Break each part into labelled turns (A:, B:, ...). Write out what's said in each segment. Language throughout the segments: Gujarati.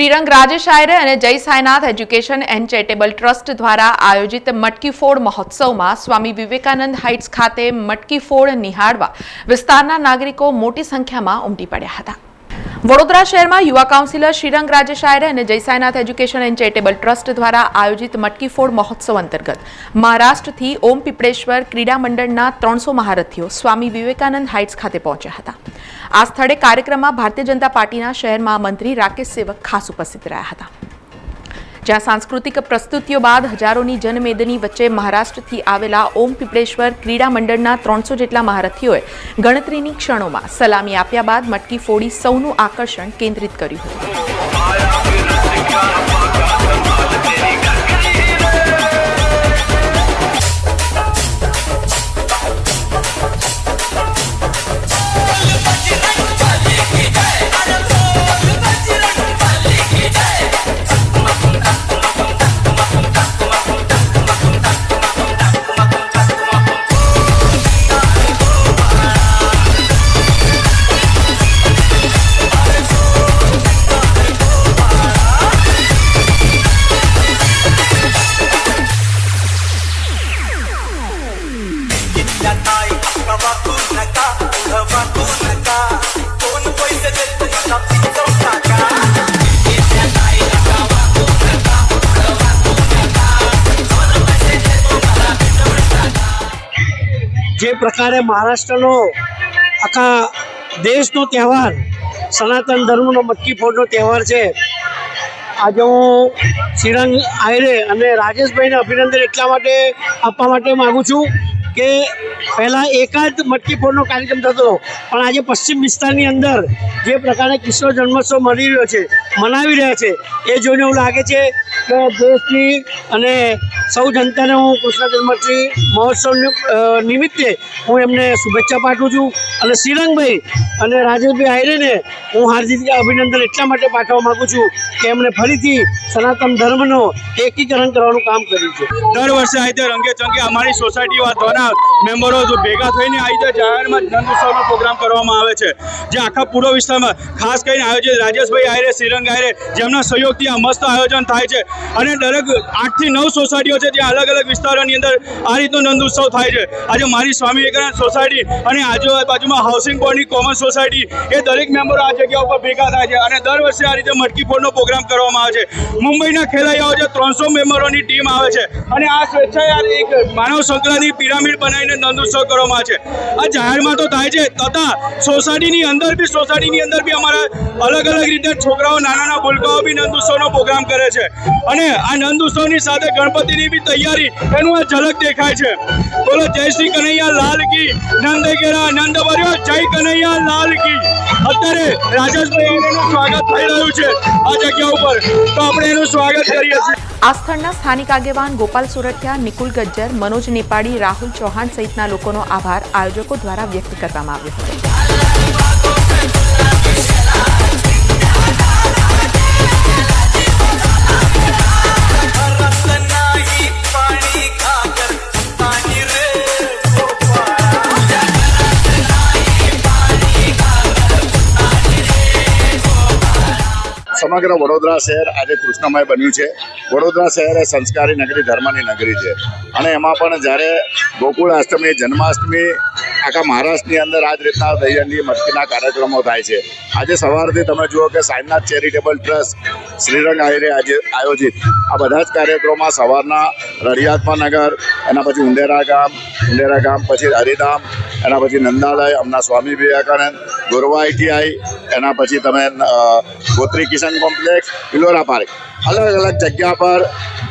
A: શ્રીરંગ રાજેશ આયરે અને Jay Sainath education and charitable trust દ્વારા આયોજિત મટકી ફોડ મહોત્સવમાં સ્વામી વિવેકાનંદ હાઇટ્સ ખાતે મટકી ફોડ નિહાળવા વિસ્તારના નાગરિકો મોટી સંખ્યામાં ઉમટી પડ્યા હતા. વડોદરા શહેરમાં યુવા કાઉન્સિલર શ્રીરંગ રાજેશ આયરે અને જય એજ્યુકેશન એન્ડ ચેરિટેબલ ટ્રસ્ટ દ્વારા આયોજિત મટકી ફોડ મહોત્સવ અંતર્ગત મહારાષ્ટ્રથી ઓમ પીપળેશ્વર ક્રીડા મંડળના ત્રણસો મહારથીઓ સ્વામી વિવેકાનંદ હાઇટ્સ ખાતે પહોંચ્યા હતા. આ સ્થળે કાર્યક્રમમાં ભારતીય જનતા પાર્ટીના શહેર મહામંત્રી રાકેશ સેવક ખાસ ઉપસ્થિત રહ્યા હતા. જ્યાં સાંસ્કૃતિક પ્રસ્તુતિઓ બાદ હજારોની જનમેદની વચ્ચે મહારાષ્ટ્રથી આવેલા ઓમ પીપળેશ્વર ક્રીડા મંડળના ત્રણસો જેટલા મહારથીઓએ ગણતરીની ક્ષણોમાં સલામી આપ્યા બાદ મટકી ફોડી સૌનું આકર્ષણ કેન્દ્રિત કર્યું હતું.
B: જે પ્રકારે મહારાષ્ટ્રનો આખા દેશનો તહેવાર, સનાતન ધર્મનો મટકી ફોડનો તહેવાર છે. આજે હું શ્રીરંગ આયરે અને રાજેશભાઈને અભિનંદન એટલા માટે આપવા માટે માગું છું. કે પહેલાં એકાદ મટકી ફોડનો કાર્યક્રમ થતો હતો. પણ આજે પશ્ચિમ વિસ્તારની અંદર જે પ્રકારે કૃષ્ણ જન્મોત્સવ મળી રહ્યો છે, મનાવી રહ્યા છે, એ જોઈને એવું લાગે છે કે દેશની અને સૌ જનતાને હું કૃષ્ણ જન્મોત્સવ મહોત્સવ નિમિત્તે હું એમને શુભેચ્છા પાઠવું છું. અને શ્રીરંગભાઈ અને રાજેશભાઈ આયરેને હું હાર્દિક અભિનંદન એટલા માટે પાઠવવા માગું છું કે એમણે ફરીથી સનાતન ધર્મનો એકીકરણ કરવાનું કામ કર્યું છે.
C: દર વર્ષે આ રીતે રંગે ચંગે અમારી સોસાયટી દ્વારા મેમ્બરો ભેગા થઈને આ રીતે જાહેરમાં ઉત્સવનો પ્રોગ્રામ કરવામાં આવે છે. જે આખા પૂર્વ વિસ્તારમાં ખાસ કરીને આયોજિત રાજેશભાઈ આયરે, શ્રીરંગ આયરે જેમના સહયોગથી આ મસ્ત આયોજન થાય છે. અને દરેક આઠથી નવ સોસાયટીઓ છે જે અલગ અલગ વિસ્તારોની અંદર આ રીતનો નંદ ઉત્સવ થાય છે. આજે મારી સ્વામી વિવેકાનંદ સોસાયટી અને આજુબાજુમાં હાઉસિંગ બોર્ડની કોમન સોસાયટી એ દરેક મેમ્બરો આ જગ્યા ઉપર ભેગા થાય છે અને દર વર્ષે આ રીતે મટકી ફોડનો પ્રોગ્રામ કરવામાં આવે છે. મુંબઈના ખેલૈયાઓ છે ત્રણસો મેમ્બરોની ટીમ આવે છે અને આ સ્વેચ્છાએ એક માનવ સંકલનની પિરામિડ બનાવીને નંદોત્સવ કરવામાં આવે છે. આ જાહેરમાં તો થાય છે, તથા સોસાયટીની અંદર બી, સોસાયટીની અંદર બી અમારા અલગ અલગ રીતે છોકરાઓ નાના નાના ભૂલકાઓ બી નંદોત્સવનો પ્રોગ્રામ કરે છે. અને આ નંદ ઉત્સવની સાથે ગણપતિની બી તૈયારી, એનું આ ઝલક દેખાય છે. બોલો, જય શ્રી કનૈયા, લાલ કી, નંદ ઘેરા, નંદ ભર્યો જય કનૈયા, લાલ કી. અત્યારે આ
A: આ સ્થળના સ્થાનિક આગેવાન ગોપાલ સુરઠિયા, નિકુલ ગજ્જર, મનોજ નેપાળી, રાહુલ ચૌહાણ સહિતના લોકોનો આભાર આયોજકો દ્વારા વ્યક્ત કરવામાં આવ્યો. હતો
D: સમગ્ર વડોદરા શહેર આજે કૃષ્ણમય બન્યું છે. વડોદરા શહેર એ સંસ્કારી નગરી, ધર્મની નગરી છે. અને એમાં પણ જ્યારે ગોકુળ અષ્ટમી, જન્માષ્ટમી, આખા મહારાષ્ટ્રની અંદર આ જ રીતના દહીહંડી મટકીના કાર્યક્રમો થાય છે. આજે સવારથી તમે જુઓ કે સાઈનાથ ચેરિટેબલ ટ્રસ્ટ, શ્રીરંગ આયરે આજે આયોજિત આ બધા જ કાર્યક્રમોમાં સવારના રળિયાત્મા નગર, એના પછી ઉંડેરા ગામ ઉંડેરા ગામ, પછી હરિધામ, એના પછી નંદાલય હમણાં સ્વામી વિવેકાનંદ ગોરવા આઈટીઆઈ એના પછી તમે ગોત્રી કિશન કોમ્પ્લેક્સ, ઇલોરા પાર્ક. અલગ અલગ જગ્યા પર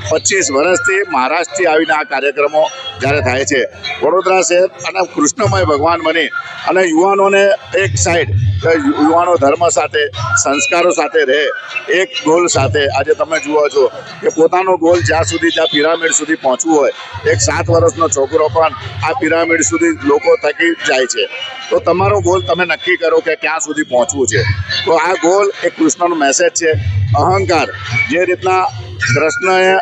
D: પચીસ વર્ષથી મહારાષ્ટ્રથી આવીને આ કાર્યક્રમો જ્યારે થાય છે. વડોદરા શહેર અને કૃષ્ણમય ભગવાન બની અને યુવાનોને એક સાઈડ યુવાનો ધર્મ સાથે, સંસ્કારો સાથે રહે, એક ગોલ સાથે. આજે તમે જુઓ છો કે પોતાનો ગોલ જ્યાં સુધી ત્યાં પિરામિડ સુધી પહોંચવું હોય, એક સાત વર્ષનો છોકરો પણ આ પિરામિડ સુધી લોકો થકી જાય છે. તો તમારો ગોલ તમે નક્કી કરો કે ક્યાં સુધી પહોંચવું છે. તો આ ગોલ એક કૃષ્ણનો મેસેજ છે. અહંકાર, જે રીતના કૃષ્ણએ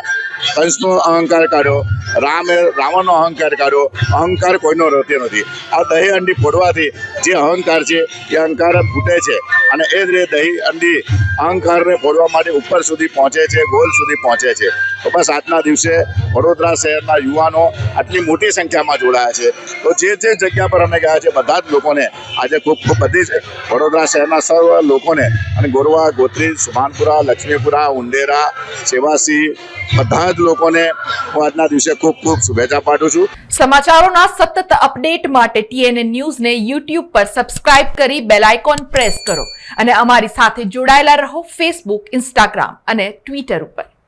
D: કંસનો અહંકાર કાઢ્યો, રામે, રાવણનો અહંકાર કાઢ્યો, અહંકાર કોઈનો રહેતો નથી. આ દહીં અંડી ફોડવાથી જે અહંકાર છે, એ અહંકાર ફૂટે છે. અને એ જ રીતે દહીં અંડી અહંકારને ફોડવા માટે ઉપર સુધી પહોંચે છે, ગોલ સુધી પહોંચે છે. તો બસ આજના દિવસે વડોદરા શહેરના યુવાનો આટલી મોટી સંખ્યામાં જોડાયા છે. તો જે જે જગ્યા પર અમે ગયા છે, બધા જ લોકોને આજે ખૂબ ખૂબ બધી જ વડોદરા શહેરના સર્વ લોકોને, અને ગોરવા, ગોત્રી, સુભાનપુરા, લક્ષ્મીપુરા, ઉંડેરા, સેવાસી બધા જ લોકોને હું આજના દિવસે ખૂબ ખૂબ શુભેચ્છા પાઠવું છું.
A: સમાચારોના સતત અપડેટ માટે ટીએનએ ન્યૂઝને યુટ્યુબ પર સબસ્ક્રાઇબ કરી બેલ આઇકોન પ્રેસ કરો અને અમારી સાથે જોડાયેલા રહો ફેસબુક, ઇન્સ્ટાગ્રામ અને ટ્વિટર ઉપર.